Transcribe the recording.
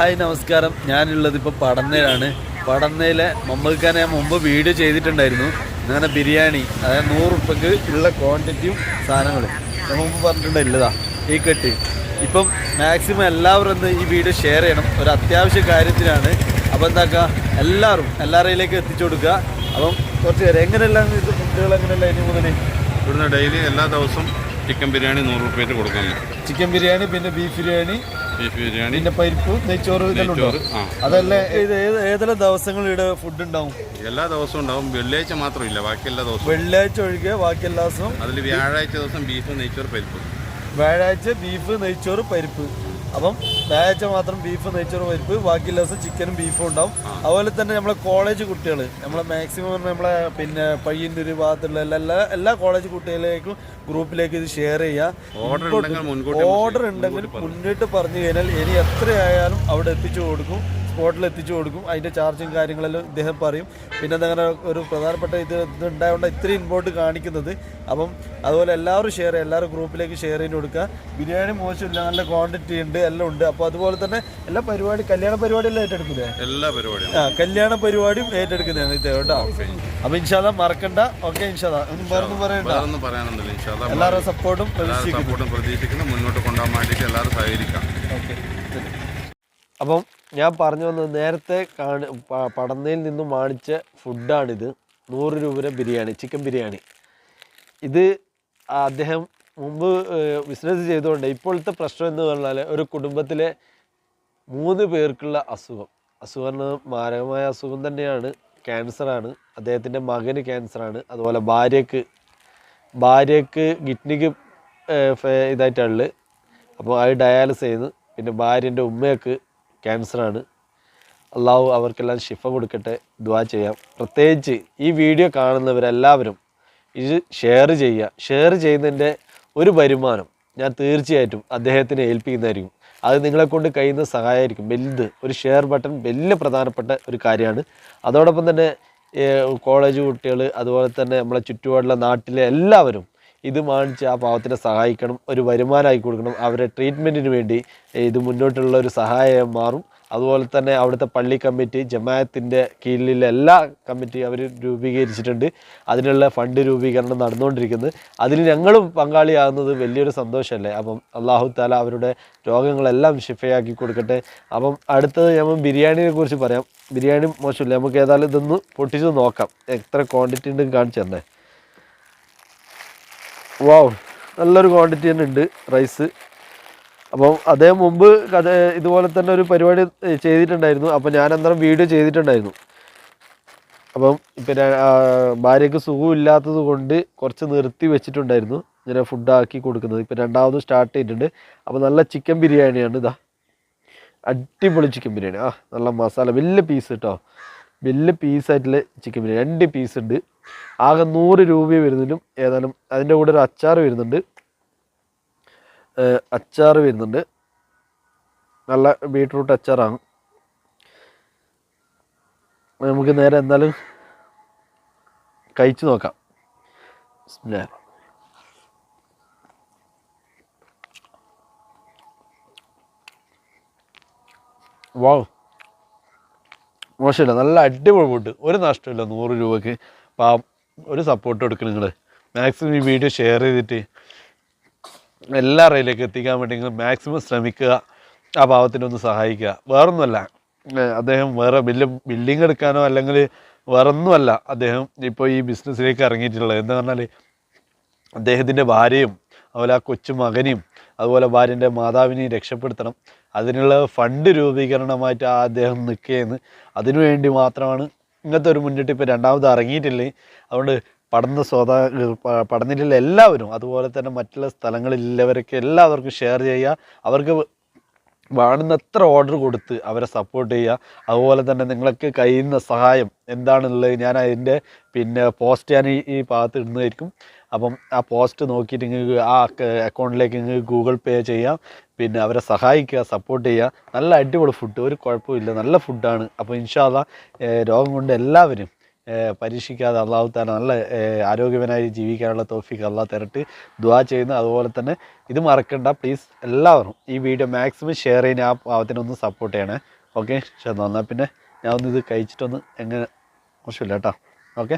Hi നമസ്കാരം. ഞാനുള്ളത് ഇപ്പോൾ പടന്നയിലാണ് പടന്നയിലെ മമ്മൽക്കാൻ ഞാൻ മുമ്പ് വീഡിയോ ചെയ്തിട്ടുണ്ടായിരുന്നു. അങ്ങനെ ബിരിയാണി അതായത് നൂറ് ഉപ്പയ്ക്ക് ഉള്ള ക്വാണ്ടിറ്റിയും സാധനങ്ങളും. ഞാൻ മുമ്പ് പറഞ്ഞിട്ടുണ്ടായില്ലതാ ഈ കെട്ട്. ഇപ്പം മാക്സിമം എല്ലാവരും ഒന്ന് ഈ വീഡിയോ ഷെയർ ചെയ്യണം. ഒരു അത്യാവശ്യ കാര്യത്തിനാണ്. അപ്പോൾ എന്താക്കുക എല്ലാവരും എല്ലാവരിലേക്ക് എത്തിച്ചു കൊടുക്കുക. അപ്പം കുറച്ച് പേര് എങ്ങനെയെല്ലാം ഇത് ഫുഡുകൾ എങ്ങനെയല്ല ഇനി മുതൽ ഇവിടുന്ന് ഡെയിലി എല്ലാ ദിവസവും ചിക്കൻ ബിരിയാണി നൂറ് റുപ്യക്ക് കൊടുക്കുന്നു. ചിക്കൻ ബിരിയാണി പിന്നെ ബീഫ് ബിരിയാണി ബീഫ് ബിരിയാണി. പിന്നെ പരിപ്പ് നെയ്ച്ചോറ് ഇതെല്ലാം ഉണ്ടോ? അതല്ലേ ഇത് ഏത് ഏതെല്ലാം ദിവസങ്ങൾ ഫുഡ് ഉണ്ടാവും? എല്ലാ ദിവസവും ഉണ്ടാവും. വെള്ളിയാഴ്ച മാത്രമില്ല ബാക്കി എല്ലാ ദിവസവും. വെള്ളിയാഴ്ച ഒഴികെ ബാക്കി എല്ലാ ദിവസവും അതിൽ വ്യാഴാഴ്ച ദിവസം ബീഫ് നെയ്ച്ചോറ് പരിപ്പ്. വ്യാഴാഴ്ച ബീഫ് നെയ്ച്ചോറ് പരിപ്പ്. അപ്പം വ്യാഴാഴ്ച മാത്രം ബീഫ് നെയ്ച്ചോറ് പരിപ്പ് ബാക്കി ദിവസം ചിക്കനും ബീഫും ഉണ്ടാവും. അതുപോലെ തന്നെ നമ്മളെ കോളേജ് കുട്ടികൾ നമ്മളെ മാക്സിമം നമ്മളെ പിന്നെ പയ്യന്റെ ഒരു ഭാഗത്തുള്ള എല്ലാ എല്ലാ കോളേജ് കുട്ടികളിലേക്കും ഗ്രൂപ്പിലേക്ക് ഇത് ഷെയർ ചെയ്യുക ഓർഡർ ഉണ്ടെങ്കിൽ മുന്നിട്ട് പറഞ്ഞു കഴിഞ്ഞാൽ ഇനി എത്രയായാലും അവിടെ എത്തിച്ചു കൊടുക്കും. സ്പോട്ടിൽ എത്തിച്ചു കൊടുക്കും. അതിന്റെ ചാർജും കാര്യങ്ങളെല്ലാം ഇദ്ദേഹം പറയും. പിന്നെ അതങ്ങനെ ഒരു പ്രധാനപ്പെട്ട ഇത് ഇത് ഉണ്ടായതുകൊണ്ട് ഇത്രയും ഇമ്പോർട്ട് കാണിക്കുന്നത്. അപ്പം അതുപോലെ എല്ലാവരും ഷെയർ ചെയ്യുക എല്ലാവരും ഗ്രൂപ്പിലേക്ക് ഷെയർ ചെയ്ത് കൊടുക്കുക. ബിരിയാണി മോശമില്ല നല്ല ക്വാണ്ടിറ്റി ഉണ്ട് എല്ലാം ഉണ്ട്. അപ്പോൾ അതുപോലെ തന്നെ എല്ലാ പരിപാടി കല്യാണ പരിപാടിയെല്ലാം ഏറ്റെടുക്കില്ലേ എല്ലാ പരിപാടിയും. ആ കല്യാണ പരിപാടിയും ഏറ്റെടുക്കുന്നതാണ് ഇത് കേട്ടോ. അപ്പം ഇൻഷാല്ല മറക്കണ്ട. ഓക്കെ ഇൻഷാല്ല ഒന്നും വേറൊന്നും പറയണ്ട എല്ലാവരുടെ എല്ലാവരും സപ്പോർട്ടും പ്രതീക്ഷിക്കുന്നു. മുന്നോട്ട് കൊണ്ടുപോകാൻ വേണ്ടിയിട്ട് എല്ലാവരും സഹകരിക്കാം. ഓക്കെ അപ്പം ഞാൻ പറഞ്ഞു വന്നത് നേരത്തെ കാണി പടന്നയിൽ നിന്നും വാങ്ങിച്ച ഫുഡാണിത്. നൂറ് രൂപയുടെ ബിരിയാണി ചിക്കൻ ബിരിയാണി. ഇത് അദ്ദേഹം മുമ്പ് ബിസിനസ് ചെയ്തുകൊണ്ട് ഇപ്പോഴത്തെ പ്രശ്നം എന്ന് പറഞ്ഞാൽ ഒരു കുടുംബത്തിലെ മൂന്ന് പേർക്കുള്ള അസുഖം. അസുഖം മാരകമായ അസുഖം തന്നെയാണ്. ക്യാൻസറാണ്. അദ്ദേഹത്തിന്റെ മകന് ക്യാൻസറാണ്. അതുപോലെ ഭാര്യക്ക് ഭാര്യക്ക് കിഡ്നിക്ക് ഇതായിട്ടുള്ളത് അപ്പോൾ അത് ഡയാലിസ് ചെയ്യുന്നു. പിന്നെ ഭാര്യന്റെ ഉമ്മയ്ക്ക് ക്യാൻസറാണ്. അള്ളാഹു അവർക്കെല്ലാം ഷിഫ കൊടുക്കട്ടെ ദ്വാ ചെയ്യാം. പ്രത്യേകിച്ച് ഈ വീഡിയോ കാണുന്നവരെല്ലാവരും ഇത് ഷെയർ ചെയ്യുക. ഷെയർ ചെയ്യുന്നതിന്റെ ഒരു വരുമാനം ഞാൻ തീർച്ചയായിട്ടും അദ്ദേഹത്തിന് ഏൽപ്പിക്കുന്നതായിരിക്കും. അത് നിങ്ങളെ കൊണ്ട് കഴിയുന്ന സഹായമായിരിക്കും. വലുത് ഒരു ഷെയർ ബട്ടൺ വലിയ പ്രധാനപ്പെട്ട ഒരു കാര്യമാണ്. അതോടൊപ്പം തന്നെ കോളേജ് കുട്ടികൾ അതുപോലെ തന്നെ നമ്മളെ ചുറ്റുപാടുള്ള നാട്ടിലെ എല്ലാവരും ഇത് വാങ്ങിച്ച് ആ പാവത്തിനെ സഹായിക്കണം ഒരു വരുമാനമായി കൊടുക്കണം അവരെ ട്രീറ്റ്മെന്റിന് വേണ്ടി ഇത് മുന്നോട്ടുള്ള ഒരു സഹായം മാറും. അതുപോലെ തന്നെ അവിടുത്തെ പള്ളി കമ്മിറ്റി ജമായത്തിന്റെ കീഴിലുള്ള എല്ലാ കമ്മിറ്റി അവർ രൂപീകരിച്ചിട്ടുണ്ട്. അതിനുള്ള ഫണ്ട് രൂപീകരണം നടന്നുകൊണ്ടിരിക്കുന്നത് അതിൽ ഞങ്ങളും പങ്കാളിയാകുന്നത് വലിയൊരു സന്തോഷമല്ലേ? അപ്പം അള്ളാഹു താല അവരുടെ രോഗങ്ങളെല്ലാം ഷിഫയാക്കി കൊടുക്കട്ടെ. അപ്പം അടുത്തത് നമ്മൾ ബിരിയാണിയെ കുറിച്ച് പറയാം. ബിരിയാണി മോശമില്ല. നമുക്ക് ഏതായാലും ഇതൊന്ന് പൊട്ടിച്ച് നോക്കാം. എത്ര ക്വാണ്ടിറ്റി ഉണ്ട് കാണിച്ചു തന്നെ. വാവ് നല്ലൊരു ക്വാണ്ടിറ്റി തന്നെ ഉണ്ട് റൈസ് അപ്പം അതേ മുമ്പ് കഥ ഇതുപോലെ തന്നെ ഒരു പരിപാടി ചെയ്തിട്ടുണ്ടായിരുന്നു. അപ്പം ഞാൻ അന്നേരം വീഡിയോ ചെയ്തിട്ടുണ്ടായിരുന്നു. അപ്പം ആ, ഭാര്യയ്ക്ക് സുഖമില്ലാത്തത് കൊണ്ട് കുറച്ച് നിർത്തി വെച്ചിട്ടുണ്ടായിരുന്നു. ഇങ്ങനെ ഫുഡ് ആക്കി കൊടുക്കുന്നത്. ഇപ്പം രണ്ടാമത് സ്റ്റാർട്ട് ചെയ്തിട്ടുണ്ട്. അപ്പം നല്ല ചിക്കൻ ബിരിയാണിയാണ് ഇതാ. അടിപൊളി ചിക്കൻ ബിരിയാണി. ആ നല്ല മസാല വലിയ പീസ് കേട്ടോ വലിയ പീസായിട്ടുള്ള ചിക്കൻ ബിരിയാണി. രണ്ട് പീസ് ഉണ്ട്. ആകെ നൂറ് രൂപ വരുന്നതിലും ഏതായാലും അതിന്റെ കൂടെ ഒരു അച്ചാർ വരുന്നുണ്ട്. അച്ചാർ വരുന്നുണ്ട്. നല്ല ബീട്രൂട്ട് അച്ചാറാണ്. നമുക്ക് നേരെ എന്തായാലും കഴിച്ചു നോക്കാം. ബിസ്മില്ലാ. വാവ് മോശമില്ല. നല്ല അടിപൊളി ഫുഡ് ഒരു നഷ്ടമില്ല. നൂറ് രൂപയ്ക്ക്. പാ ഒരു സപ്പോർട്ട് കൊടുക്കണം നിങ്ങൾ മാക്സിമം ഈ വീഡിയോ ഷെയർ ചെയ്തിട്ട് എല്ലാ റേയിലേക്ക് എത്തിക്കാൻ വേണ്ടി നിങ്ങൾ മാക്സിമം ശ്രമിക്കുക. ആ പാവത്തിനൊന്ന് സഹായിക്കുക. വേറൊന്നുമല്ല. അദ്ദേഹം വേറെ വലിയ ബിൽഡിംഗ് എടുക്കാനോ അല്ലെങ്കിൽ വേറൊന്നുമല്ല അദ്ദേഹം ഇപ്പോൾ ഈ ബിസിനസ്സിലേക്ക് ഇറങ്ങിയിട്ടുള്ളത്. എന്താ പറഞ്ഞാൽ അദ്ദേഹത്തിന്റെ ഭാര്യയും അതുപോലെ ആ കൊച്ചു മകനെയും അതുപോലെ ഭാര്യന്റെ മാതാവിനെയും രക്ഷപ്പെടുത്തണം. അതിനുള്ള ഫണ്ട് രൂപീകരണമായിട്ട് ആ അദ്ദേഹം നിൽക്കുകയെന്ന് അതിനുവേണ്ടി മാത്രമാണ് ഇങ്ങനത്തെ ഒരു മുന്നിട്ട് ഇപ്പോൾ രണ്ടാമത് ഇറങ്ങിയിട്ടില്ലേ. അതുകൊണ്ട് പഠന സ്വത പഠനത്തിലുള്ള എല്ലാവരും അതുപോലെ തന്നെ മറ്റുള്ള സ്ഥലങ്ങളിലുള്ളവരൊക്കെ എല്ലാവർക്കും ഷെയർ ചെയ്യുക. അവർക്ക് വേണ്ടുന്നത്ര ഓർഡർ കൊടുത്ത് അവരെ സപ്പോർട്ട് ചെയ്യുക. അതുപോലെ തന്നെ നിങ്ങൾക്ക് കഴിയുന്ന സഹായം എന്താണുള്ളത് ഞാൻ അതിന്റെ പിന്നെ പോസ്റ്റ് ഞാൻ ഈ ഭാഗത്ത് ഇടുന്നതായിരിക്കും. അപ്പം ആ പോസ്റ്റ് നോക്കിയിട്ട് നിങ്ങൾക്ക് ആ അക്കൗണ്ടിലേക്ക് നിങ്ങൾക്ക് ഗൂഗിൾ പേ ചെയ്യാം. പിന്നെ അവരെ സഹായിക്കുക സപ്പോർട്ട് ചെയ്യുക. നല്ല അടിപൊളി ഫുഡ് ഒരു കുഴപ്പമില്ല നല്ല ഫുഡാണ് അപ്പോൾ ഇൻഷാല്ല രോഗം കൊണ്ട് എല്ലാവരും പരീക്ഷിക്കാതെ അള്ളാഹു താല നല്ല ആരോഗ്യവനായി ജീവിക്കാനുള്ള തോഫിക്ക് അള്ളാഹ് തരട്ട്. ദ്വാ ചെയ്യുന്നു അതുപോലെ തന്നെ ഇത് മറക്കണ്ട. പ്ലീസ് എല്ലാവരും ഈ വീഡിയോ മാക്സിമം ഷെയർ ചെയ്യുന്ന ആ പാവത്തിനൊന്ന് സപ്പോർട്ട് ചെയ്യണേ. ഓക്കെ എന്നാൽ പിന്നെ ഞാൻ ഒന്ന് ഇത് കഴിച്ചിട്ടൊന്ന് എങ്ങനെ മോശമില്ല കേട്ടോ. ഓക്കെ